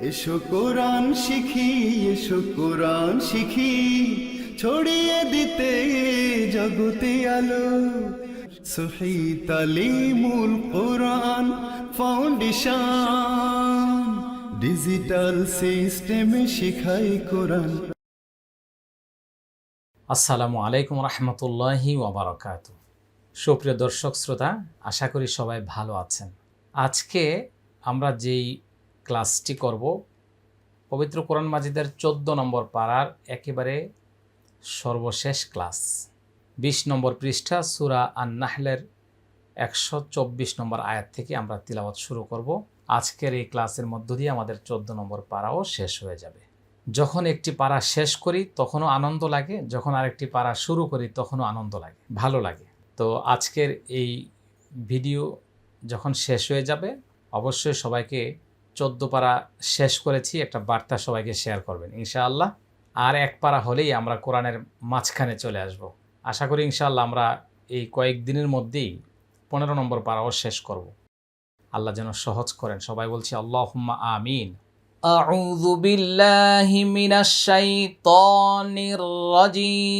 এসো কোরআন শিখি, এসো কোরআন শিখি। ছড়িয়ে দিতে জগতে আলো। সহি কোরআন ফাউন্ডেশন। ডিজিটাল সিস্টেমে শিখাই কোরআন। আসসালামু আলাইকুম রহমতুল্লাহি ওবরাকাত সুপ্রিয় দর্শক, শ্রোতা, আশা করি সবাই ভালো আছেন। আজকে আমরা যেই ক্লাসটি করব। পবিত্র কোরআন মাজিদের চোদ্দ নম্বর পাড়ার একেবারে সর্বশেষ ক্লাস। বিশ নম্বর পৃষ্ঠা, সুরা আন নাহলের একশো চব্বিশ নম্বর আয়াত থেকে আমরা তিলাওয়াত শুরু করব। আজকের এই ক্লাসের মধ্য দিয়ে আমাদের চোদ্দ নম্বর পাড়াও শেষ হয়ে যাবে। যখন একটি পাড়া শেষ করি, তখনও আনন্দ লাগে। যখন আরেকটি পাড়া শুরু করি, তখনও আনন্দ লাগে। ভালো লাগে। তো আজকের এই ভিডিও যখন শেষ হয়ে যাবে, অবশ্যই সবাইকে চোদ্দ পাড়া শেষ করেছি একটা বার্তা সবাইকে শেয়ার করবেন ইনশাআল্লাহ আর এক পাড়া হলেই আমরা কোরআনের মাঝখানে চলে আসব আশা করি ইনশাআল্লাহ আমরা এই কয়েকদিনের মধ্যেই পনেরো নম্বর পাড়াও শেষ করব আল্লাহ যেন সহজ করেন সবাই বলছি আল্লাহ আমিন أعوذ بالله من الشيطان الرجيم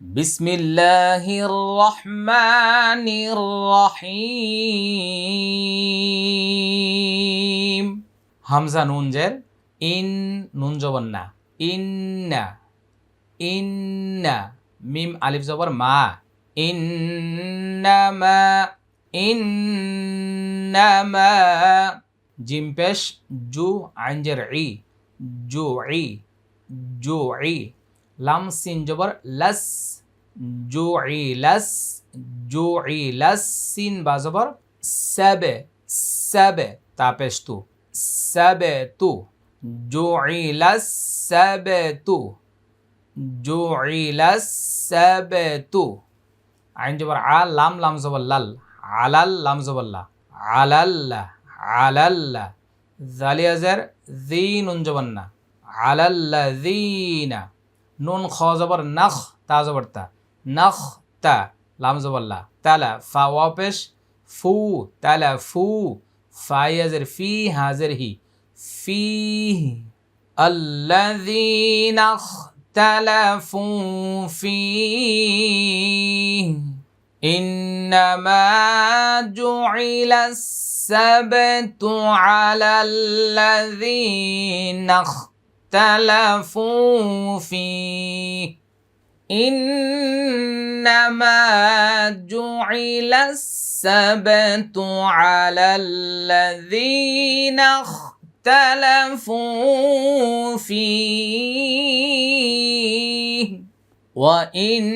بسم الله الرحمن الرحيم হামজা নুন জের ইন নুন জবর না ইন্না ইন্না মিম আলিফ জবর মা ইন্নামা ইন্নামা জিম পেশ জু আইনজের ই জু ই জু ই লাম সিন জবর লস জু লস জু লস সিন বা জবর সাবে সাবে তা পেশ তু সাবে তু জু লস সাবে তু জু লস সাবে তু। আইন জবর আ, লাম লাম জবর লাল, আলাল, লাম জবল্লা আলাল্লা আলাল্লা জালিয়াজের জি নুন জবন্না আলাল্লা জিনা নুন খ জবর নখ তা জবর তা নখ তা লাম জবল্লা তালা ফা ওয়াপেশ ফু তালা ফু ফাইয়াজের ফি হাজের হি ফি الذين اختلفوا فيه إنما جعل السبت على الذين اختلفوا فيه إنما جعل السبت على الذين اختلفوا فيه. وإن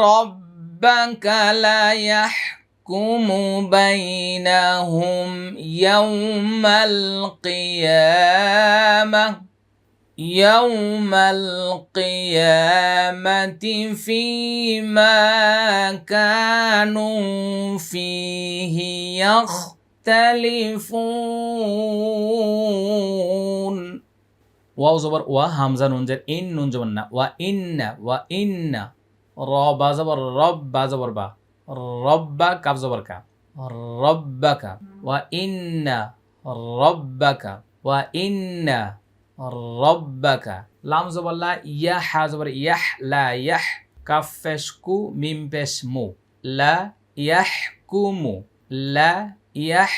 ربك ليحكم يحكم بينهم يوم القيامة يوم القيامة فيما كانوا فيه يختلفون. واو زبر و همزه نون زر إن نون جبر و إن و إن را با زبر رب با زبر با. রব্বা কাব কা রব্বাকা, ওয়া ইন্না রব্বাকা, ওয়া ইন্না রব্বাকা। লাম জবর লা ইয়া হা জবর ইয়াহ, লা, ইয়াহ কাফ কু মিম পেশ মু লা ইয়াহ কুমু লা ইয়াহ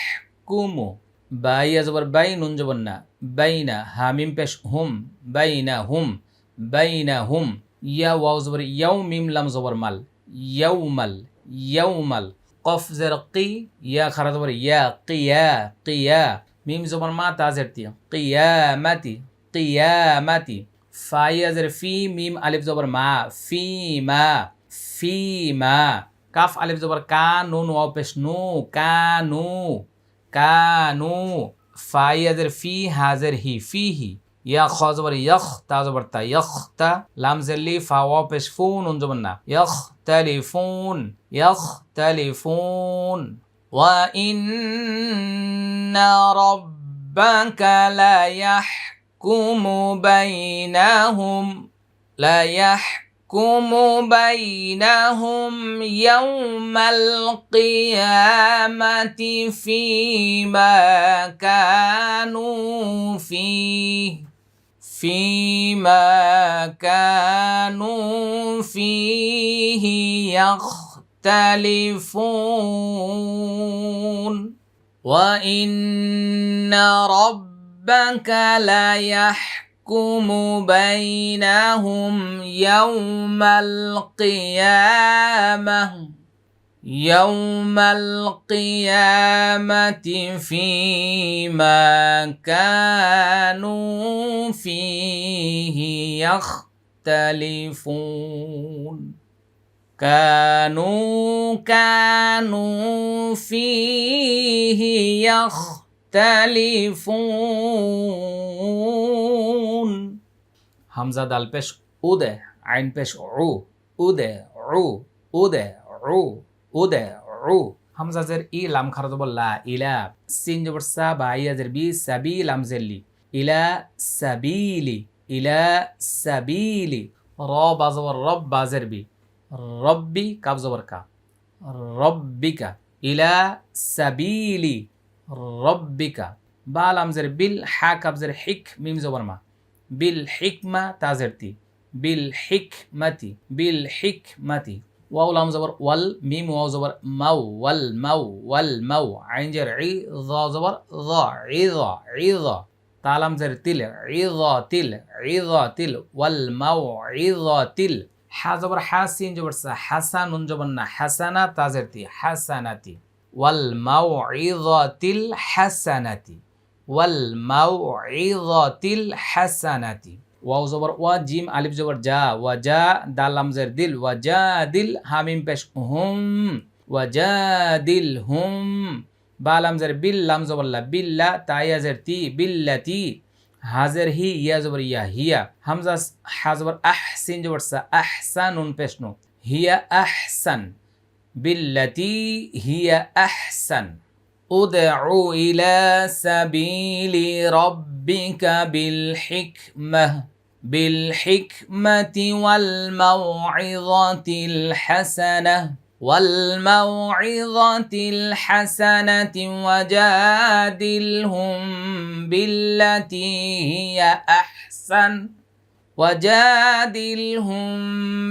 কুমু বাইয়া জবর বাই, নুন জবর না। বাইনা হামিম পেশ হুম বাইনা হুম বাইনা হুম ইয়া, ওয়াও জবর ইয়াও, মিম, লাম জবর মাল ইয়াউমাল ইয়াউমাল কফ জের কি? ইয়া খারা জবর ইয়া, কিয়া কিয়া। মিম জবর মা তাজের তি কিয়ামাতি কিয়ামাতি। ফাইয়া জের ফি, মিম আলিফ জবর মা। ফি মা ফি মা কাফ আলিফ জবর কা নুন ওয়াও পেশ নু, কানু কানু। ফাইয়াদের ফি হাজের হি, ফি হি। يخ زبر يخ تا زبر تا يخت لام زلي فا وابش فون انجبنا يختلفون يختلفون وإن ربك لا يحكم بينهم لا يحكم بينهم يوم القيامة فيما كانوا فيه. فيما كانوا فيه يختلفون. وإن ربك ليحكم بينهم يوم القيامة. يوم القيامة فيما كانوا فيه يختلفون كانوا كانوا فيه يختلفون حمزة دال بش أوده عين بش عو أوده عو أوده عو. উদে উ হামজাজের ই লাম খারদ বল্লা ইলা। সিন জবর সা বা ইয়াজের বি সাবি লাম জেল্লি ইলা সাবিলি ইলা সাবিলি। র বাজবর রব বাজের বি। রব্বি কাব জবর কা। রব্বিকা ইলা সাবিলি রব্বিকা বা লামজের বিল হা কাবজের হিক মিম জবর মা। বিল হিকমা তাজের তি বিল হিকমাতি বিল হিকমাতি ওয়াও লাম জবর ওয়াল মিম ওয়াও জবর মাউ ওয়াল মাউ ওয়াল মাউ আইন জের ই য জবর য ই য ই য তালাম জের তিল ই য তিল ই য তিল ওয়াল মাউ ই য তিল হা জবর হাসিন জবর সা হাসান নুন জবর না হাসানা তাজের তি হাসানাতি ওয়াল মাউ ই য তিল হাসানাতি ওয়াল মাউ ই য তিল হাসানাতি ওয়াও জবর ওয়া জিম আলিফ জবর যা ওয়া যা দাল লামজের দিল ওয়া যা দিল হামিম পেশ হুম ওয়া যা দিল হুম বা লামজের বিল লাম জবরলা বিল্লা তাইয়াজের তি বিল্লাতি হাজের হি ইয়া জবর ইয়া হিয়া হামজা হা জবর আহসিন জবর সা আহসান উন পেশ নো হিয়া আহসান বিল্লাতি হিয়া আহসান ادع إلى سبيل ربك بالحكمة بالحكمة والموعظة الحسنة والموعظة الحسنة وجادلهم بالتي هي أحسن وجادلهم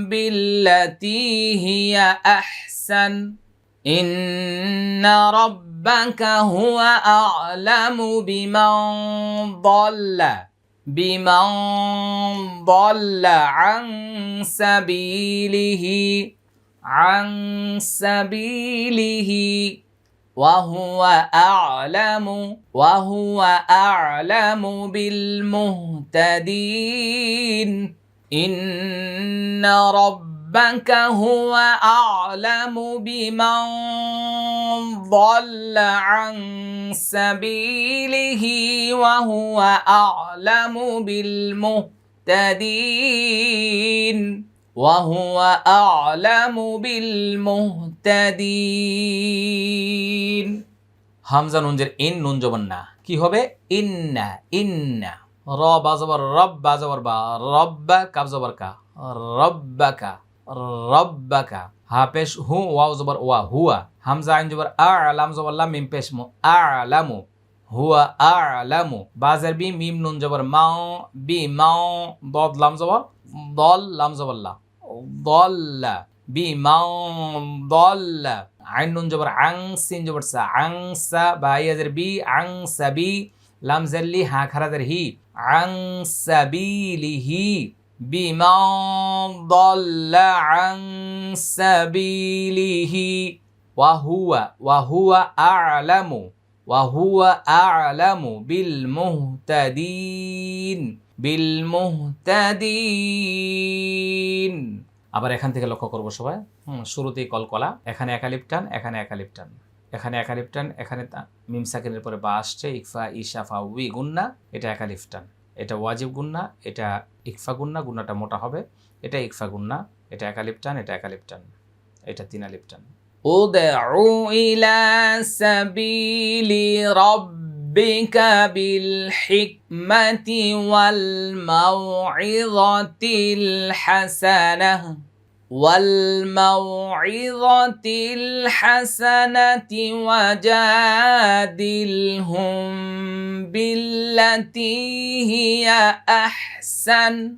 بالتي هي أحسن. إن ربك هو أعلم بمن ضل. بمن ضل عن سبيله عن سبيله. وهو أعلم وهو أعلم بالمهتدين. إن ربك هو أعلم بمن ضل عن سبيله وهو أعلم بالمهتدين وهو أعلم بالمهتدين হামজা নুনজের ইন নুন জবর না কি হবে ইন্না ইন্না র বাজবর রব বাজবর বা রব্বা কাব জবর কা রব্বাকা রব্বাকা হা পেশ হু ওয়াও জবর ওয়া হুয়া হামজা আইন জবর আ আলাম জবর মিম পেশ মু আ আলামু হুয়া আ আলামু বাজার বি মিম নুন জবর মাও বি মাও দদ লাম জবর দল লাম জবর লা দল্লা বি মাও দল্লা আইন নুন জবর আং সিন জবর সা আং সা বা ইয়াজের বি আং সাবি লাম জাল্লি হা খারাজের হি আং সাবিলিহি বিমা ضل عن سبيله وهو وهو أعلم وهو أعلم بالمهتدين بالمهتدين আবার এখান থেকে লক্ষ্য করবো সবাই হুম শুরুতেই কলকলা এখানে একালিপ টান এখানে একালিপ টান এখানে একালিপ টান এখানে তা- মিম সাকিনের পরে বা আসছে ইকফা ইশাফা উই গুন্না এটা একালিফ টান এটা ওয়াজিব গুন্না এটা ইকফা গুন্না গুন্নাটা মোটা হবে এটা ইকফা গুন্না এটা একালিপ টান এটা একালিপ টান এটা তিন আলিপ টান ادع إلى سبيل ربك ربك بالحكمة والموعظة الحسنة والموعظة الحسنة وجادلهم بالتي هي أحسن.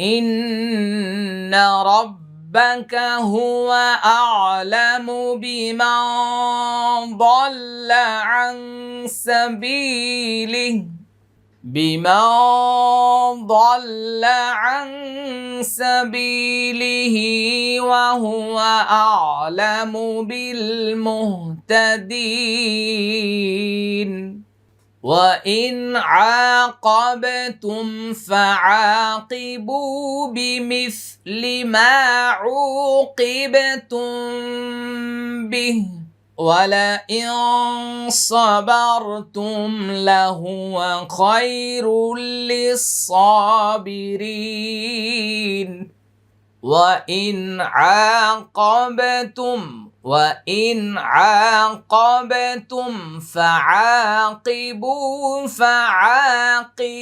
إن ربك هو أعلم بمن ضل عن سبيله. بمن ضل عن سبيله وهو أعلم بالمهتدين وإن عاقبتم فعاقبوا بمثل ما عوقبتم به ولئن صبرتم لهو خير للصابرين. وإن عاقبتم وإن عاقبتم فعاقبوا فعاقبوا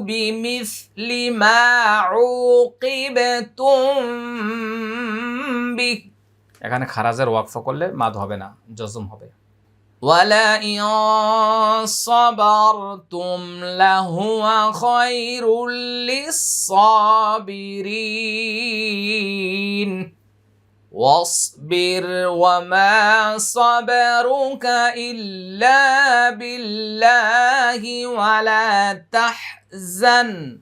بمثل ما عوقبتم به. এখানে খারাজের ওয়াকফা করলে মাদ হবে না জজম হবে ولئن صبرتم لهو خير للصابرين واصبر وما صبرك إلا بالله ولا تحزن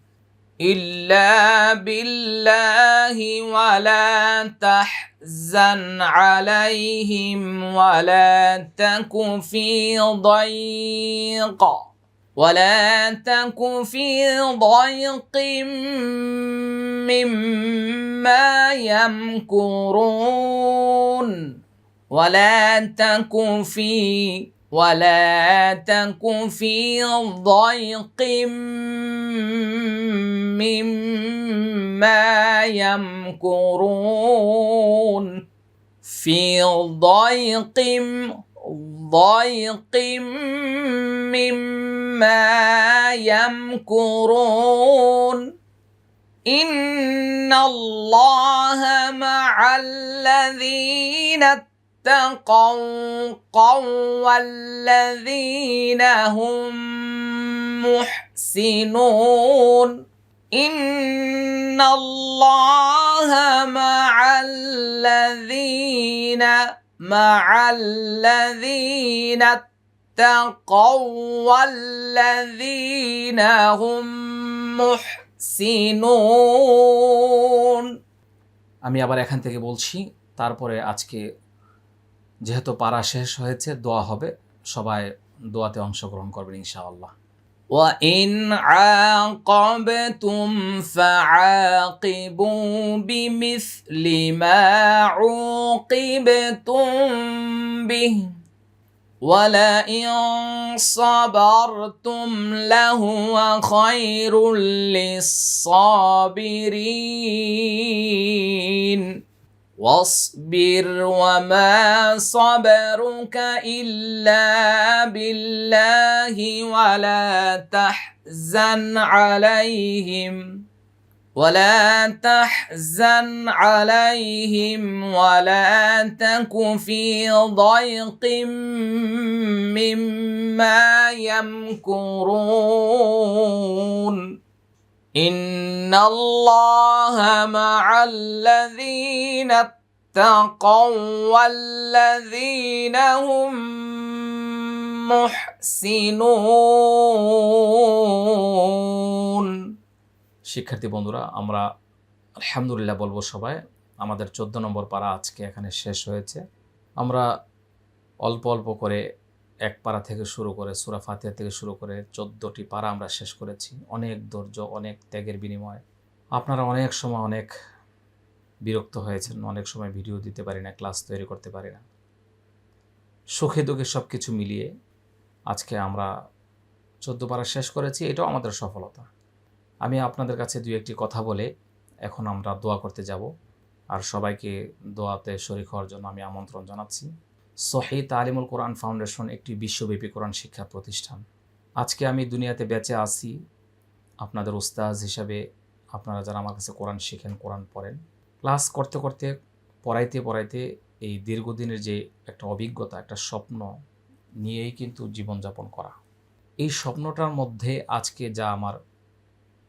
إلا بالله ولا تحزن عليهم ولا تك في ضيق ولا تك في ضيق مما يمكرون ولا تك في ولا تك في ضيق مما يمكرون. في ضيق ضيق مما يمكرون. إن الله مع الذين اتقوا والذين هم محسنون إن الله مع الذين مع الذين اتقوا والذين هم محسنون আমি আবার এখান থেকে বলছি তারপরে আজকে যেহেতু পারা শেষ হয়েছে দোয়া হবে সবাই দোয়াতে অংশগ্রহণ করবেন ইনশাআল্লাহ وإن عاقبتم فعاقبوا بمثل ما عوقبتم به ولئن صبرتم لهو خير للصابرين واصبر وما صبرك إلا بالله ولا تحزن عليهم ولا تحزن عليهم ولا تك في ضيق مما يمكرون. إن الله مع الذين اتقوا والذين هم محسنون শিক্ষার্থী বন্ধুরা আমরা আলহামদুলিল্লাহ বলবো সবাই আমাদের চোদ্দ নম্বর পাড়া আজকে এখানে শেষ হয়েছে আমরা অল্প অল্প করে এক পাড়া থেকে শুরু করে সুরা ফাতিহা থেকে শুরু করে চোদ্দোটি পাড়া আমরা শেষ করেছি। অনেক ধৈর্য, অনেক ত্যাগের বিনিময়ে। আপনারা অনেক সময় অনেক বিরক্ত হয়েছেন, অনেক সময় ভিডিও দিতে পারি না, ক্লাস তৈরি করতে পারি না। সুখে দুঃখে সব কিছু মিলিয়ে আজকে আমরা চোদ্দ পাড়া শেষ করেছি, এটাও আমাদের সফলতা। আমি আপনাদের কাছে দুই একটি কথা বলে এখন আমরা দোয়া করতে যাব। আর সবাইকে দোয়াতে শরিক হওয়ার জন্য আমি আমন্ত্রণ জানাচ্ছি। সহি তালিমুল কোরআন ফাউন্ডেশন একটি বিশ্বব্যাপী কোরআন শিক্ষা প্রতিষ্ঠান। আজকে আমি দুনিয়াতে বেঁচে আছি। আপনাদের উস্তাজ হিসাবে আপনারা যারা আমার কাছে কোরআন শিখেন, কোরআন পড়েন, ক্লাস করতে করতে, পড়াইতে পড়াইতে এই দীর্ঘদিনের যে একটা অভিজ্ঞতা, একটা স্বপ্ন নিয়েই কিন্তু জীবনযাপন করা। এই স্বপ্নটার মধ্যে আজকে যা আমার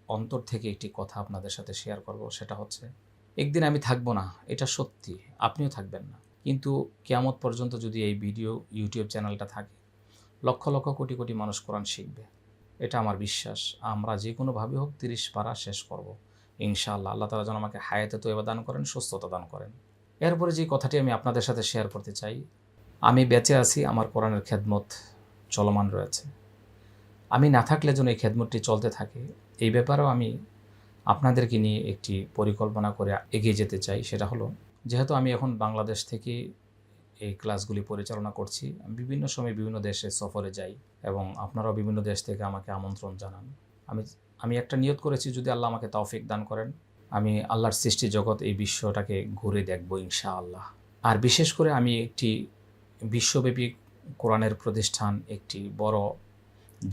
অন্তর থেকে একটি কথা আপনাদের সাথে শেয়ার করব, সেটা হচ্ছে, একদিন আমি থাকব না, এটা সত্যি, আপনিও থাকবেন না। কিন্তু কেয়ামত পর্যন্ত যদি এই ভিডিও ইউটিউব চ্যানেলটা থাকে, লক্ষ লক্ষ কোটি কোটি মানুষ কোরআন শিখবে। এটা আমার বিশ্বাস। আমরা যে কোনোভাবে হোক তিরিশ পারা শেষ করব। ইনশাআল্লাহ। আল্লাহ তালা যেন আমাকে হায়াতে তো এবার দান করেন, সুস্থতা দান করেন। এরপরে যে কথাটি আমি আপনাদের সাথে শেয়ার করতে চাই, আমি বেঁচে আছি, আমার কোরআনের খেদমত চলমান রয়েছে। আমি না থাকলে যেন এই খেদমতটি চলতে থাকে, এই ব্যাপারেও আমি আপনাদেরকে নিয়ে একটি পরিকল্পনা করে এগিয়ে যেতে চাই। সেটা হলো যেহেতু আমি এখন বাংলাদেশ থেকে এই ক্লাসগুলি পরিচালনা করছি, আমি বিভিন্ন সময় বিভিন্ন দেশে সফরে যাই এবং আপনারাও বিভিন্ন দেশ থেকে আমাকে আমন্ত্রণ জানান। আমি আমি একটা নিয়ত করেছি, যদি আল্লাহ আমাকে তৌফিক দান করেন, আমি আল্লাহর সৃষ্টি জগৎ এই বিশ্বটাকে ঘুরে দেখব ইনশা আল্লাহ আর বিশেষ করে আমি একটি বিশ্বব্যাপী কোরআনের প্রতিষ্ঠান, একটি বড়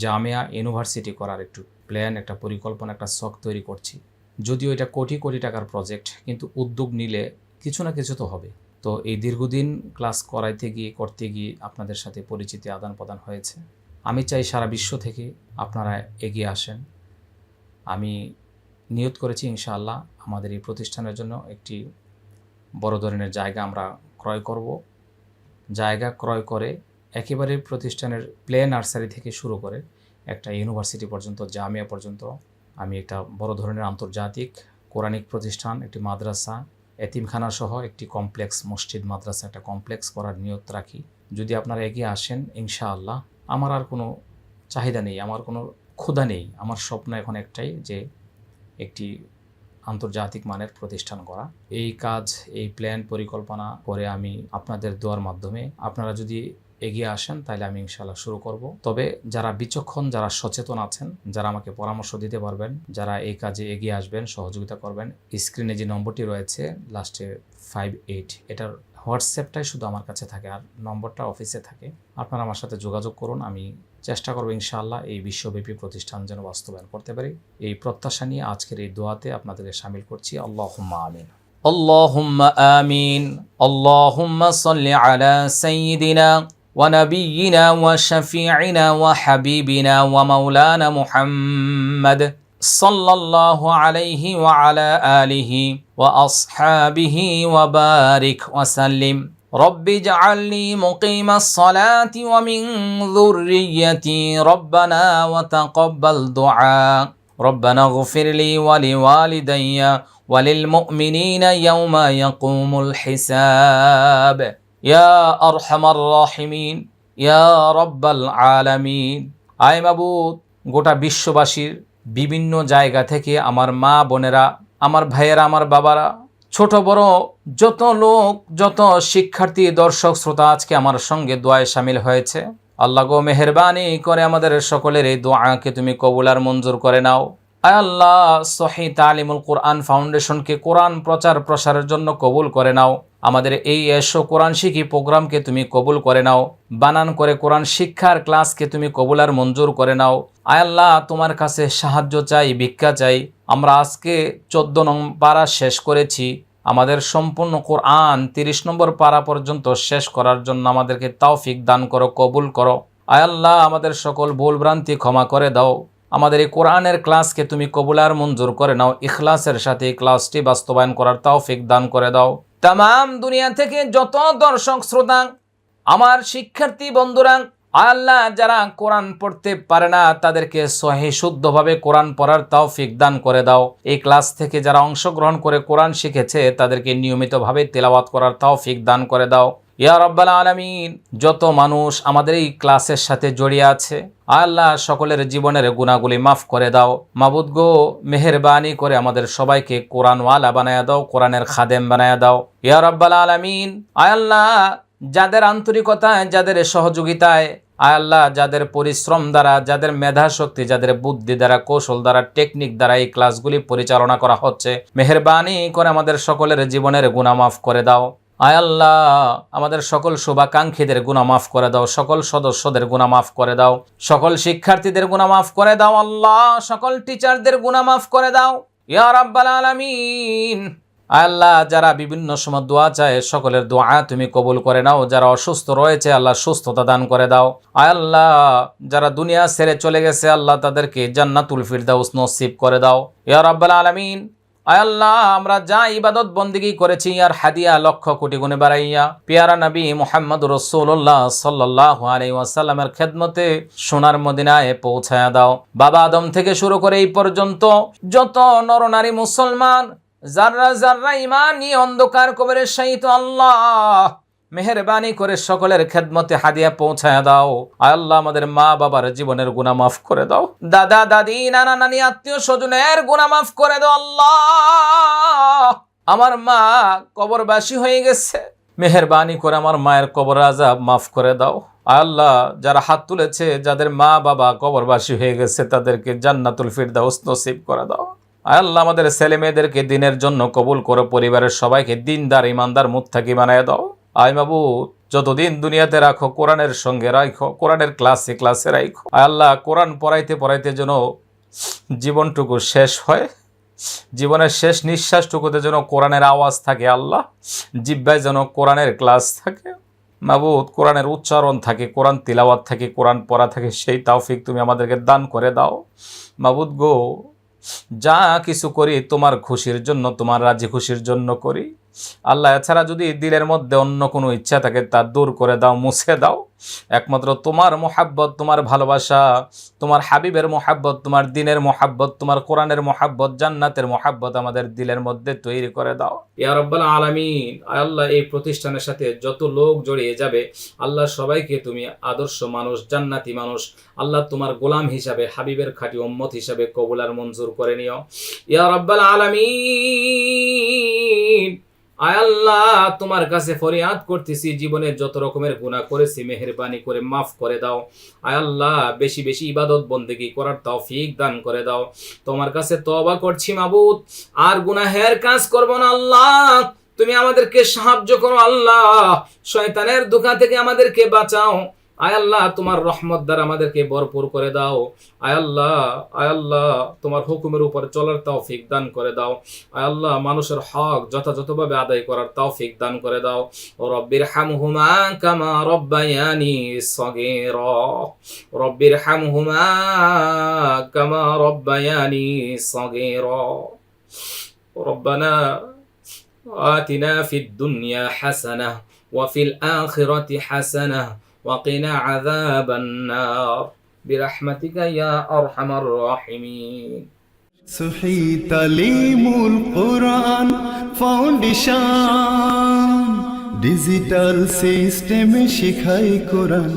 জামিয়া ইউনিভার্সিটি করার একটু প্ল্যান, একটা পরিকল্পনা, একটা শখ তৈরি করছি। যদিও এটা কোটি কোটি টাকার প্রজেক্ট, কিন্তু উদ্যোগ নিলে কিছু না কিছু তো হবে। তো এই দীর্ঘদিন ক্লাস করাইতে গিয়ে, করতে গিয়ে আপনাদের সাথে পরিচিতি আদান প্রদান হয়েছে। আমি চাই সারা বিশ্ব থেকে আপনারা এগিয়ে আসেন। আমি নিয়ত করেছি ইনশাআল্লাহ। আমাদের এই প্রতিষ্ঠানের জন্য একটি বড় ধরনের জায়গা আমরা ক্রয় করব। জায়গা ক্রয় করে একেবারে প্রতিষ্ঠানের প্লে নার্সারি থেকে শুরু করে একটা ইউনিভার্সিটি পর্যন্ত, জামিয়া পর্যন্ত আমি একটা বড় ধরনের আন্তর্জাতিক, কোরআনিক প্রতিষ্ঠান, একটি মাদ্রাসা এতিমখানা সহ একটি কমপ্লেক্স মসজিদ মাদ্রাসা, একটা কমপ্লেক্স করার নিয়ত রাখি। যদি আপনারা এগিয়ে আসেন, ইনশাআল্লাহ, আমার আর কোনো চাহিদা নেই, আমার কোনো ক্ষুধা নেই। আমার স্বপ্ন এখন একটাই যে একটি আন্তর্জাতিক মানের প্রতিষ্ঠান করা। এই কাজ, এই প্ল্যান, পরিকল্পনা করে আমি আপনাদের দোয়ার মাধ্যমে আপনারা যদি এগিয়ে আসেন তাহলে আমি ইনশাল্লাহ শুরু করব তবে যারা বিচক্ষণ যারা সচেতন আছেন যারা আমাকে পরামর্শ দিতে পারবেন যারা এই কাজে এগিয়ে আসবেন সহযোগিতা করবেন স্ক্রিনে যে নম্বরটি রয়েছে লাস্টে ফাইভ এইট এটার হোয়াটসঅ্যাপটাই শুধু আমার কাছে থাকে আর নম্বরটা অফিসে থাকে আপনারা আমার সাথে যোগাযোগ করুন আমি চেষ্টা করবো ইনশাআল্লাহ এই বিশ্বব্যাপী প্রতিষ্ঠান যেন বাস্তবায়ন করতে পারি এই প্রত্যাশা নিয়ে আজকের এই দোয়াতে আপনাদেরকে সামিল করছি আল্লাহ আমিন اللهم آمين اللهم صل على سيدنا ونبينا وشفيعنا وحبيبنا ومولانا محمد صلى الله عليه وعلى آله وأصحابه وبارك وسلم. رب اجعلني مقيم الصلاة ومن ذريتي ربنا وتقبل دعاء. ربنا اغفر لي ولوالدي وللمؤمنين يوم يقوم الحساب. ইয়া আয় গোটা বিশ্ববাসীর বিভিন্ন জায়গা থেকে আমার মা বোনেরা, আমার ভাইয়েরা, আমার বাবারা, ছোট বড় যত লোক, যত শিক্ষার্থী, দর্শক, শ্রোতা আজকে আমার সঙ্গে দোয়ায় সামিল হয়েছে। আল্লাহ গো মেহরবানি করে আমাদের সকলের এই দোয়াকে তুমি কবুলার মঞ্জুর করে নাও। আল্লাহ, সহি তালিমুল কোরআন ফাউন্ডেশনকে কোরআন প্রচার প্রসারের জন্য কবুল করে নাও। আমাদের এই এসো কোরআন শিখি প্রোগ্রামকে তুমি কবুল করে নাও। বানান করে কোরআন শিক্ষার ক্লাসকে তুমি কবুল আর মঞ্জুর করে নাও। আয় আল্লাহ, তোমার কাছে সাহায্য চাই, ভিক্ষা চাই। আমরা আজকে চোদ্দ নং পারা শেষ করেছি। আমাদের সম্পূর্ণ কোরআন তিরিশ নম্বর পারা পর্যন্ত শেষ করার জন্য আমাদেরকে তৌফিক দান করো, কবুল করো। আয় আল্লাহ, আমাদের সকল ভুল ভ্রান্তি ক্ষমা করে দাও। আমাদের এই কোরআনের ক্লাসকে তুমি কবুলার মঞ্জুর করে নাও, ইখলাসের সাথে ক্লাসটি বাস্তবায়ন করার তৌফিক দান করে দাও। তাম দুনিয়া থেকে যত দর্শক, শ্রোতা, আমার শিক্ষার্থী বন্ধুরা, আল্লাহ যারা কোরআন পড়তে পারে না, তাদেরকে সহি শুদ্ধভাবে কোরআন পড়ার তৌফিক দান করে দাও। এই ক্লাস থেকে যারা অংশগ্রহণ করে কোরআন শিখেছে, তাদেরকে নিয়মিতভাবে তেলাওয়াত করার তৌফিক দান করে দাও। ইয়া রব্বাল আলামিন, যত মানুষ আমাদের এই ক্লাসের সাথে জড়িয়ে আছে, আল্লাহ সকলের জীবনের গুণাগুলি মাফ করে দাও। মাবুদ গো, মেহরবানি করে আমাদের সবাইকে কোরআনওয়ালা বানায়া দাও, কোরআনের খাদেম বানায় দাও। ইয়া রব্বাল আলামিন আল্লাহ, যাদের আন্তরিকতায়, যাদের সহযোগিতায়, আয় আল্লাহ, যাদের পরিশ্রম দ্বারা, যাদের মেধা শক্তি যাদের বুদ্ধি দ্বারা, কৌশল দ্বারা, টেকনিক দ্বারা এই ক্লাসগুলি পরিচালনা করা হচ্ছে, মেহরবানি করে আমাদের সকলের জীবনের গুণা মাফ করে দাও। আয় আল্লাহ, আমাদের সকল শুভাকাঙ্ক্ষীদের গুণা মাফ করে দাও, সকল সদস্যদের গুণা মাফ করে দাও, সকল শিক্ষার্থীদের গুণা মাফ করে দাও আল্লাহ, সকল টিচারদের গুণা মাফ করে দাও। ইয়া রাব্বাল আলামিন। আল্লাহ, যারা বিভিন্ন সময় দোয়া চায়, সকলের দোয়া তুমি কবুল করে নাও, যারা অসুস্থ রয়েছে, আল্লাহ সুস্থতা দান করে দাও। আয় আল্লাহ, যারা দুনিয়া ছেড়ে চলে গেছে, আল্লাহ তাদেরকে জান্নাতুল ফিরদাউস নসিব করে দাও। ইয়া রাব্বাল আলামিন। আল্লাহ, আমরা যা ইবাদত বন্দিগি করেছি, আর হাদিয়া লক্ষ কোটি গুণে বাড়াইয়া। পিয়ারা নবী মোহাম্মদ রসুল্লাহ সাল্লাহ আলাইসাল্লামের খেদমতে সোনার মদিনায় পৌঁছায়া দাও। বাবা আদম থেকে শুরু করে এই পর্যন্ত যত নরনারী মুসলমান, যাররা যাররা ইমানই অন্ধকার কবরের সাহিত আল্লাহ মেহরবানি করে সকলের খেদমতে হাদিয়া পৌঁছায় দাও। আল্লাহ আমাদের মা বাবার জীবনের গুনাহ মাফ করে দাও। দাদা, দাদি, নানা, নানি, আত্মীয় স্বজনের গুনাহ মাফ করে দাও আল্লাহ। আমার মা কবরবাসী হয়ে গেছে। মেহরবানি করে আমার মায়ের কবর আজাব মাফ করে দাও। আল্লাহ যারা হাত তুলেছে, যাদের মা বাবা কবরবাসী হয়ে গেছে, তাদেরকে জান্নাতুল ফিরদাউস নসিব করে দাও। আল্লাহ আমাদের ছেলে মেয়েদেরকে দিনের জন্য কবুল করো পরিবারের সবাইকে দিনদার ইমানদার মুত্তাকি বানায় দাও। আয় বাবু যতদিন দুনিয়াতে রাখো, কোরআনের সঙ্গে রাখো কোরআনের ক্লাসে ক্লাসে রাখো আল্লাহ, কোরআন পড়াইতে পড়াইতে যেন জীবনটুকু শেষ হয়, জীবনের শেষ নিঃশ্বাসটুকুতে যেন কোরআনের আওয়াজ থাকে আল্লাহ, জিব্বায় যেন কোরআনের ক্লাস থাকে। মাবুদ কোরআনের উচ্চারণ থাকে, কোরআন তিলাওয়াত থাকে, কোরআন পড়া থাকে, সেই তাওফিক তুমি আমাদেরকে দান করে দাও। মাবুদ গো, যা কিছু করি তোমার খুশির জন্য, তোমার রাজি খুশির জন্য করি। আল্লাহ এছাড়া যদি দিলের মধ্যে অন্য কোনো ইচ্ছা থাকে তা দূর করে দাও, মুছে দাও। একমাত্র তোমার মোহাব্বত, তোমার ভালোবাসা, তোমার হাবিবের মোহাব্বত, তোমার দিনের মোহাব্বত, তোমার কোরআনের মোহাব্বত, জান্নাতের মোহাব্বত আমাদের দিলের মধ্যে তৈরি করে দাও। ইয়া আলামিন, আল্লাহ এই প্রতিষ্ঠানের সাথে যত লোক জড়িয়ে যাবে, আল্লাহ সবাইকে তুমি আদর্শ মানুষ, জান্নাতি মানুষ, আল্লাহ তোমার গোলাম হিসাবে, হাবিবের খাঁটি উম্মত হিসাবে কবুলার মঞ্জুর করে নিও। ইয়া আলামিন আয় আল্লাহ, তোমার কাছে ফরিয়াদ করতেছি জীবনে যত রকমের গুনাহ করেছি, মেহেরবানি করে মাফ করে দাও। আয় আল্লাহ, বেশি বেশি ইবাদত বন্দেগী করার তৌফিক দান করে দাও। তোমার কাছে তবা করছি মাবুদ, আর গুনাহের কাজ করব না আল্লাহ। তুমি আমাদেরকে সাহায্য করো আল্লাহ, শয়তানের দোকান থেকে আমাদেরকে বাঁচাও। আয় আল্লাহ তোমার রহমত দ্বারা আমাদেরকে ভরপুর করে দাও আয় আল্লাহ আয় আল্লাহ তোমার হুকুমের উপর চলার তৌফিক দান করে দাও আয় আল্লাহ মানুষের হক যথাযথভাবে আদায় করার তৌফিক দান করে দাও ও রব্বির হামহুমা কামা রব্বায়ানি সগীরা রব্বির হামহুমা কামা রব্বায়ানি সগীরা ربنا آتنا في الدنيا حسنة وفي الآخرة حسنة وقنا عذاب النار برحمتك يا أرحم الراحمين সহি তালিমুল কোরআন ফাউন্ডেশন ডিজিটাল সিস্টেমে শিখাই কোরআন